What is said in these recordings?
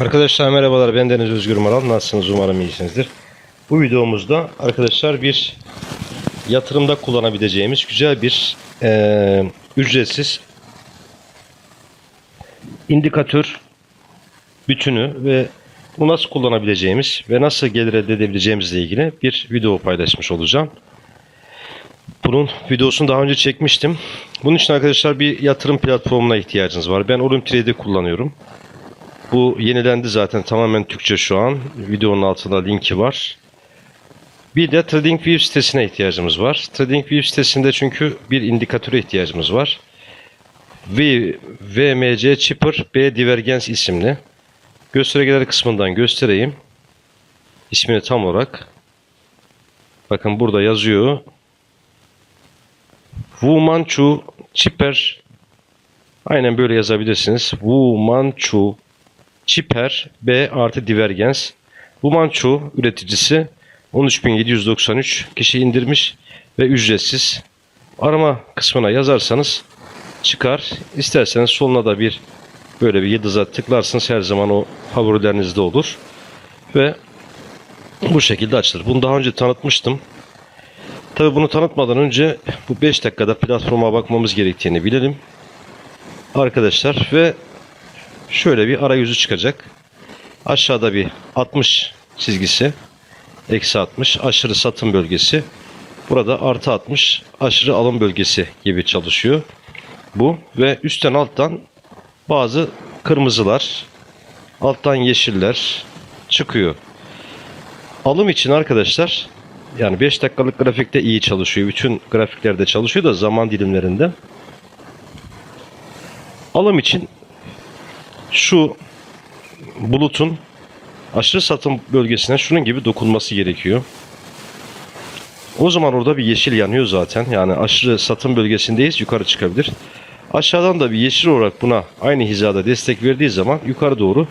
Arkadaşlar merhabalar ben Deniz Özgür Maral nasılsınız umarım iyisinizdir. Bu videomuzda arkadaşlar bir yatırımda kullanabileceğimiz güzel bir eee, ücretsiz indikatör bütünü ve bunu nasıl kullanabileceğimiz ve nasıl gelir elde edebileceğimizle ilgili bir video paylaşmış olacağım. Bunun videosunu daha önce çekmiştim. Bunun için arkadaşlar bir yatırım platformuna ihtiyacınız var. Ben Olymtrade'i kullanıyorum. Bu yenilendi zaten tamamen Türkçe şu an. Videonun altında linki var. Bir de TradingView sitesine ihtiyacımız var. TradingView sitesinde çünkü bir indikatöre ihtiyacımız var. V, VMC Chipper B Divergence isimli. Göstergeler kısmından göstereyim. İsmini tam olarak. Bakın burada yazıyor. Wu Manchu Chipper Aynen böyle yazabilirsiniz. Wu Manchu Çiper B artı Divergens. Bu Manço üreticisi 13.793 kişi indirmiş ve ücretsiz. Arama kısmına yazarsanız çıkar. İsterseniz soluna da bir böyle bir yıldıza tıklarsınız her zaman o favorilerinizde olur. Ve bu şekilde açılır. Bunu daha önce tanıtmıştım. Tabi bunu tanıtmadan önce bu 5 dakikada platforma bakmamız gerektiğini bilelim. Arkadaşlar ve şöyle bir arayüzü çıkacak. Aşağıda bir 60 çizgisi. Eksi 60 aşırı satım bölgesi. Burada artı 60 aşırı alım bölgesi gibi çalışıyor. Bu ve üstten alttan bazı kırmızılar, alttan yeşiller çıkıyor. Alım için arkadaşlar yani 5 dakikalık grafikte iyi çalışıyor. Bütün grafiklerde çalışıyor da zaman dilimlerinde. Alım için şu bulutun aşırı satım bölgesine şunun gibi dokunması gerekiyor. O zaman orada bir yeşil yanıyor zaten. Yani aşırı satım bölgesindeyiz yukarı çıkabilir. Aşağıdan da bir yeşil olarak buna aynı hizada destek verdiği zaman yukarı doğru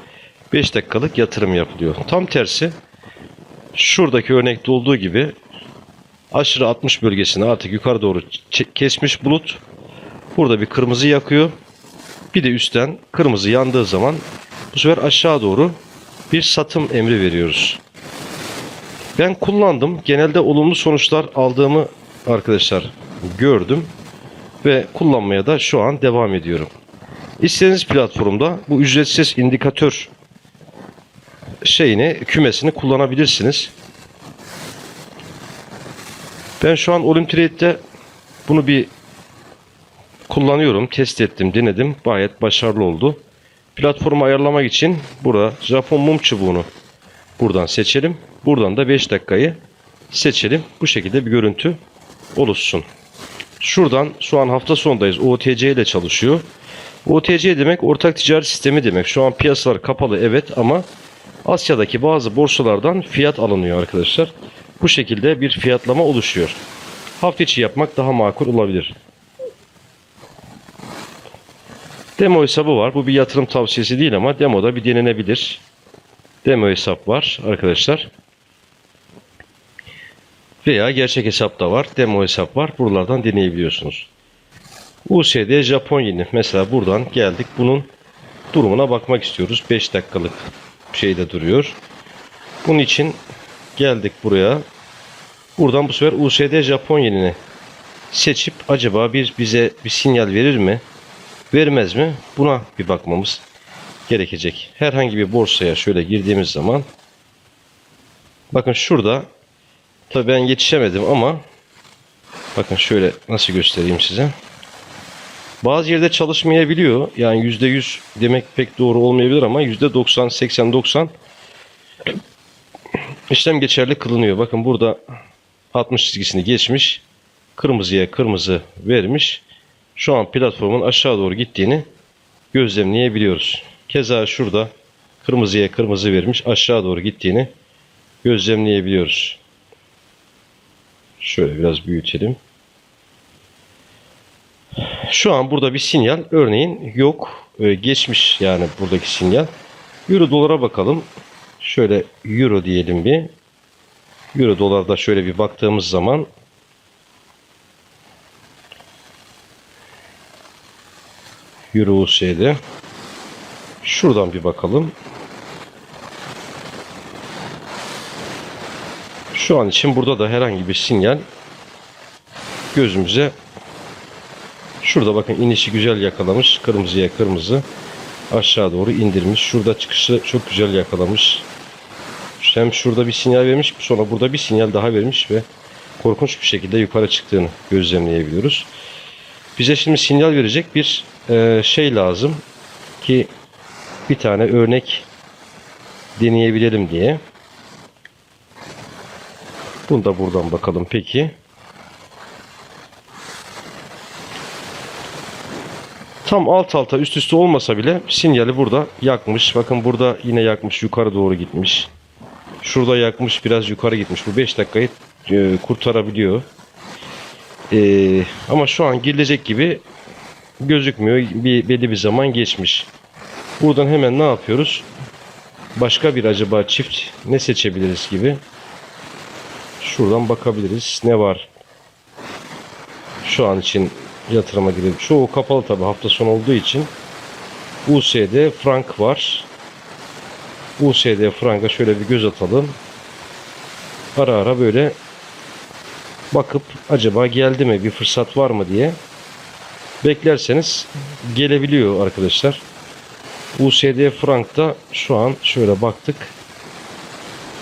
5 dakikalık yatırım yapılıyor. Tam tersi şuradaki örnekte olduğu gibi aşırı 60 bölgesini artık yukarı doğru kesmiş bulut. Burada bir kırmızı yakıyor. Bir de üstten kırmızı yandığı zaman bu sefer aşağı doğru bir satım emri veriyoruz. Ben kullandım. Genelde olumlu sonuçlar aldığımı arkadaşlar gördüm ve kullanmaya da şu an devam ediyorum. İstediğiniz platformda bu ücretsiz indikatör şeyini, kümesini kullanabilirsiniz. Ben şu an Olymtrade'de bunu bir kullanıyorum. Test ettim, denedim. Gayet başarılı oldu. Platformu ayarlamak için burada Japon mum çubuğunu buradan seçelim. Buradan da 5 dakikayı seçelim. Bu şekilde bir görüntü oluşsun. Şuradan şu an hafta sonundayız. OTC ile çalışıyor. OTC demek ortak ticaret sistemi demek. Şu an piyasalar kapalı evet ama Asya'daki bazı borsalardan fiyat alınıyor arkadaşlar. Bu şekilde bir fiyatlama oluşuyor. Hafta içi yapmak daha makul olabilir. Demo hesabı var. Bu bir yatırım tavsiyesi değil ama demoda bir denenebilir. Demo hesap var arkadaşlar. Veya gerçek hesap da var. Demo hesap var. Buralardan deneyebiliyorsunuz. USD Japon yeni. Mesela buradan geldik. Bunun durumuna bakmak istiyoruz. 5 dakikalık şeyde duruyor. Bunun için geldik buraya. Buradan bu sefer USD Japon yenini seçip acaba bir bize bir sinyal verir mi? Vermez mi? Buna bir bakmamız gerekecek. Herhangi bir borsaya şöyle girdiğimiz zaman bakın şurada tabii ben yetişemedim ama bakın şöyle nasıl göstereyim size. Bazı yerde çalışmayabiliyor. Yani %100 demek pek doğru olmayabilir ama %90, 80, 90 işlem geçerli kılınıyor. Bakın burada 60 çizgisini geçmiş. Kırmızıya kırmızı vermiş. Şu an platformun aşağı doğru gittiğini gözlemleyebiliyoruz. Keza şurada kırmızıya kırmızı vermiş aşağı doğru gittiğini gözlemleyebiliyoruz. Şöyle biraz büyütelim. Şu an burada bir sinyal örneğin yok. Ee, geçmiş yani buradaki sinyal. Euro dolara bakalım. Şöyle euro diyelim bir. Euro dolarda şöyle bir baktığımız zaman Euro USD. Şuradan bir bakalım. Şu an için burada da herhangi bir sinyal gözümüze şurada bakın inişi güzel yakalamış. Kırmızıya kırmızı aşağı doğru indirmiş. Şurada çıkışı çok güzel yakalamış. Hem şurada bir sinyal vermiş sonra burada bir sinyal daha vermiş ve korkunç bir şekilde yukarı çıktığını gözlemleyebiliyoruz. Bize şimdi sinyal verecek bir e, şey lazım ki bir tane örnek deneyebilelim diye. Bunu da buradan bakalım peki. Tam alt alta üst üste olmasa bile sinyali burada yakmış. Bakın burada yine yakmış yukarı doğru gitmiş. Şurada yakmış biraz yukarı gitmiş. Bu 5 dakikayı e, kurtarabiliyor. E, ama şu an girilecek gibi gözükmüyor. Bir belli bir zaman geçmiş. Buradan hemen ne yapıyoruz? Başka bir acaba çift ne seçebiliriz gibi. Şuradan bakabiliriz. Ne var? Şu an için yatırıma girelim. Çoğu kapalı tabi hafta sonu olduğu için. USD frank var. USD franka şöyle bir göz atalım. Ara ara böyle bakıp acaba geldi mi bir fırsat var mı diye beklerseniz gelebiliyor arkadaşlar. USD frankta şu an şöyle baktık.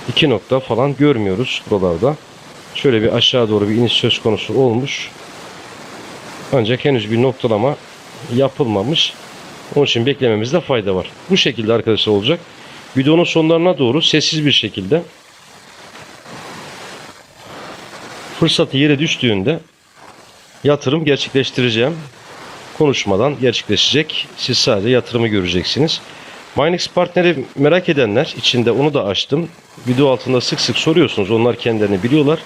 2 nokta falan görmüyoruz buralarda. Şöyle bir aşağı doğru bir iniş söz konusu olmuş. Ancak henüz bir noktalama yapılmamış. Onun için beklememizde fayda var. Bu şekilde arkadaşlar olacak. Videonun sonlarına doğru sessiz bir şekilde fırsatı yere düştüğünde yatırım gerçekleştireceğim. Konuşmadan gerçekleşecek. Siz sadece yatırımı göreceksiniz. Minex partneri merak edenler içinde onu da açtım. Video altında sık sık soruyorsunuz. Onlar kendilerini biliyorlar.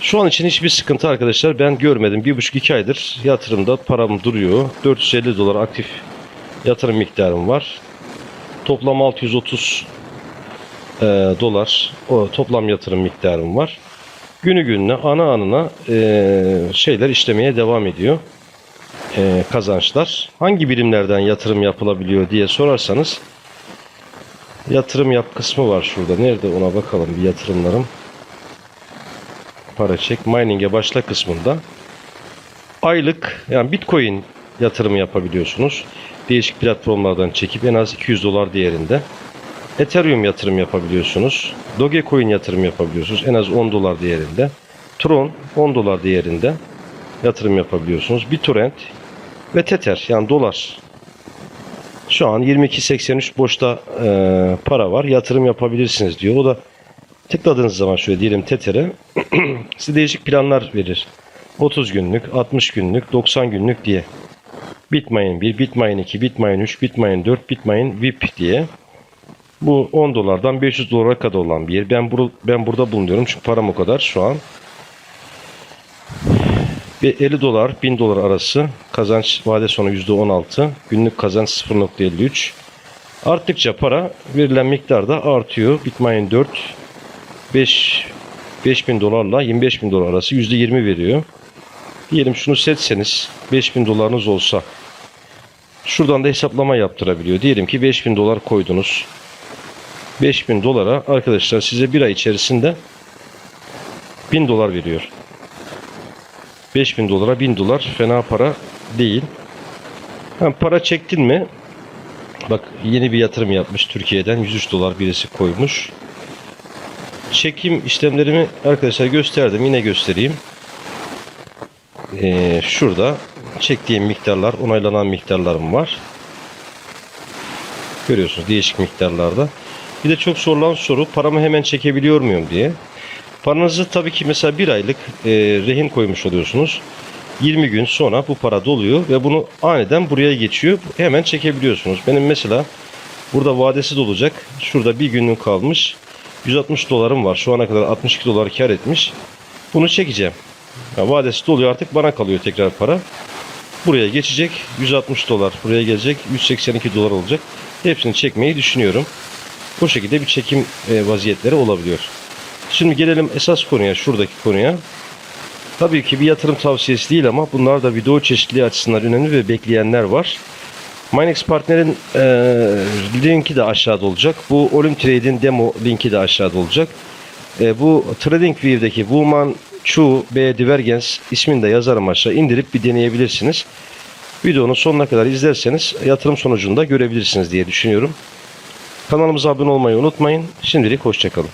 Şu an için hiçbir sıkıntı arkadaşlar ben görmedim. Bir buçuk iki aydır yatırımda param duruyor. 450 dolar aktif yatırım miktarım var. Toplam 630 e, dolar o toplam yatırım miktarım var. Günü gününe ana anına e, şeyler işlemeye devam ediyor. E, kazançlar. Hangi birimlerden yatırım yapılabiliyor diye sorarsanız yatırım yap kısmı var şurada. Nerede ona bakalım bir yatırımlarım. Para çek. Mining'e başla kısmında. Aylık yani Bitcoin yatırımı yapabiliyorsunuz. Değişik platformlardan çekip en az 200 dolar değerinde. Ethereum yatırım yapabiliyorsunuz. Dogecoin yatırım yapabiliyorsunuz. En az 10 dolar değerinde. Tron 10 dolar değerinde yatırım yapabiliyorsunuz. BitTorrent ve Tether yani dolar. Şu an 22.83 boşta e, para var. Yatırım yapabilirsiniz diyor. O da tıkladığınız zaman şöyle diyelim Tether'e size değişik planlar verir. 30 günlük, 60 günlük, 90 günlük diye. Bitmain 1, Bitmain 2, Bitmain 3, Bitmain 4, Bitmain VIP diye. Bu 10 dolardan 500 dolara kadar olan bir yer. Ben, bur ben burada bulunuyorum çünkü param o kadar şu an. Ve 50 dolar 1000 dolar arası kazanç vade sonu %16 günlük kazanç 0.53 arttıkça para verilen miktar da artıyor. Bitmain 4 5 5000 dolarla 25 bin dolar arası %20 veriyor. Diyelim şunu seçseniz 5000 dolarınız olsa şuradan da hesaplama yaptırabiliyor. Diyelim ki 5000 dolar koydunuz. 5000 dolara arkadaşlar size bir ay içerisinde 1000 dolar veriyor 5000 dolara 1000 dolar fena para değil. Ha, para çektin mi? Bak yeni bir yatırım yapmış Türkiye'den 103 dolar birisi koymuş. Çekim işlemlerimi arkadaşlar gösterdim. Yine göstereyim. Ee, şurada çektiğim miktarlar, onaylanan miktarlarım var. Görüyorsunuz değişik miktarlarda. Bir de çok sorulan soru paramı hemen çekebiliyor muyum diye. Paranızı tabii ki mesela bir aylık e, rehin koymuş oluyorsunuz. 20 gün sonra bu para doluyor ve bunu aniden buraya geçiyor. Hemen çekebiliyorsunuz. Benim mesela burada vadesi dolacak. Şurada bir günün kalmış. 160 dolarım var. Şu ana kadar 62 dolar kar etmiş. Bunu çekeceğim. Ya vadesi doluyor artık bana kalıyor tekrar para. Buraya geçecek. 160 dolar buraya gelecek. 182 dolar olacak. Hepsini çekmeyi düşünüyorum. Bu şekilde bir çekim e, vaziyetleri olabiliyor. Şimdi gelelim esas konuya, şuradaki konuya. Tabii ki bir yatırım tavsiyesi değil ama bunlar da video çeşitliliği açısından önemli ve bekleyenler var. Minex Partner'in e, linki de aşağıda olacak. Bu Olim Trade'in demo linki de aşağıda olacak. E, bu TradingView'deki Woman Chu B Divergence ismini de yazarım aşağı indirip bir deneyebilirsiniz. Videonun sonuna kadar izlerseniz yatırım sonucunu da görebilirsiniz diye düşünüyorum. Kanalımıza abone olmayı unutmayın. Şimdilik hoşçakalın.